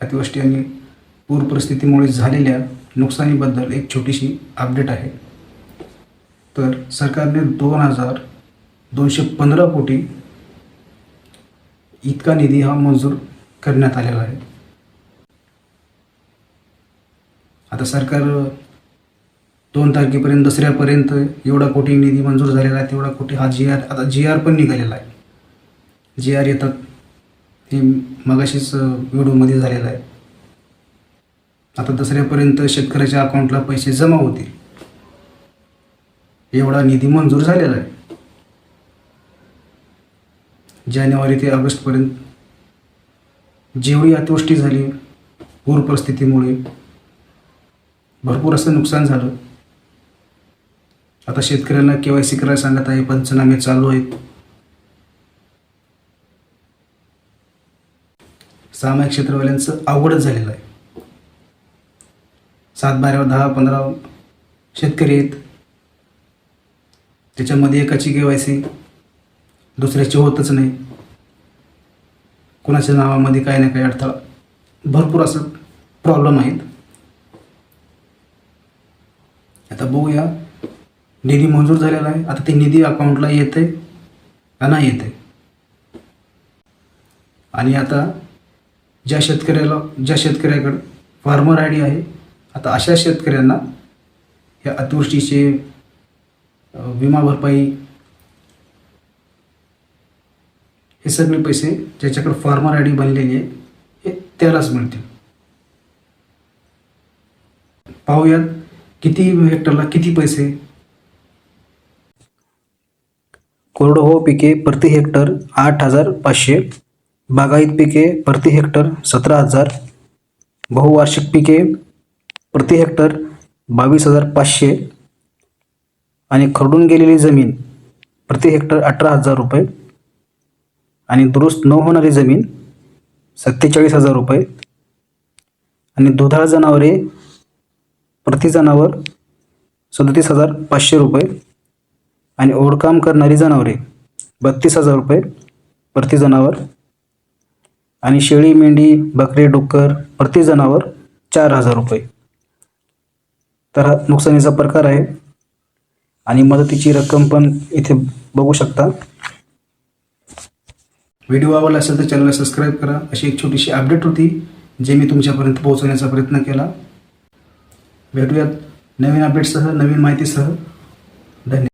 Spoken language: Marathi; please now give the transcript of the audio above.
अतिवृष्टी आणि पूर परिस्थितीमुळे झालेल्या नुकसानीबद्दल एक छोटीशी अपडेट आहे. तर सरकारने दोन हजार दोनशे पंधरा कोटी इतका निधी हा मंजूर करण्यात आलेला आहे. आता सरकार दोन तारखेपर्यंत दसऱ्यापर्यंत एवढा कोटी निधी मंजूर झालेला आहे तेवढा कोटी हा जी आर आता जी आर पण निघालेला आहे. जी आर येतात. हे मगाशीच व्हिडिओमध्ये झालेलं आहे. आता दसऱ्यापर्यंत शेतकऱ्याच्या अकाउंटला पैसे जमा होतील. एवढा निधी मंजूर झालेला आहे. जानेवारी ते ऑगस्टपर्यंत जेवढी अतिवृष्टी झाली पूर परिस्थितीमुळे भरपूर असं नुकसान झालं. आता शेतकऱ्यांना के वाय सी करायला सांगत आहे पंचनामे चालू आहेत. सामायिक क्षेत्रवाल्यांचं अवघडच झालेलं आहे. सात बारा दहा पंधरा शेतकरी आहेत. त्याच्यामध्ये एकाची के वाय सी दुसऱ्याची होतच नाही. कुणाच्या नावामध्ये काही ना काही अडथळा भरपूर असं प्रॉब्लेम आहेत. आता बघूया निधी मंजूर झालेला आहे. आता ते निधी अकाउंटला येते का नाही येते आणि आता ज्या शेतकऱ्याला ज्या शेतकऱ्याकडं फार्मर आय डी आहे आता अशा शेतकऱ्यांना या अतिवृष्टीचे विमा भरपाई हे सगळे पैसे ज्याच्याकडे फार्मर आय डी बनलेली आहे हे त्यालाच मिळतील. पाहूयात किती हेक्टरला किती पैसे. कोरडवाहू पिके प्रति हेक्टर आठ हजार पाचशे बागायत पिके प्रति हेक्टर सतरा हजार बहुवार्षिक पिके प्रति हेक्टर बावीस हजार पाचशे आणि खरडून गेलेली जमीन प्रति हेक्टर अठरा हजार रुपये आणि दुरुस्त न होणारी जमीन सत्तेचाळीस हजार रुपये आणि दुधाळ जनावरे प्रति जनावर सदतीस हजार पाचशे रुपये आणि ओढकाम करणारी जनावरे बत्तीस हजार रुपये प्रति जनावर आणि शेळी मेंढी बकरी डुक्कर प्रति जनावर चार हजार रुपये. तर हा नुकसानीचा प्रकार आहे. आणि मदतीची रक्कम पण इथे बघू शकता. व्हिडिओ आवडला असेल तर चॅनलला सबस्क्राईब करा. अशी एक छोटीशी अपडेट होती जे मी तुमच्यापर्यंत पोहोचवण्याचा प्रयत्न केला. भेटूयात नवीन अपडेटसह नवीन माहितीसह. धन्यवाद.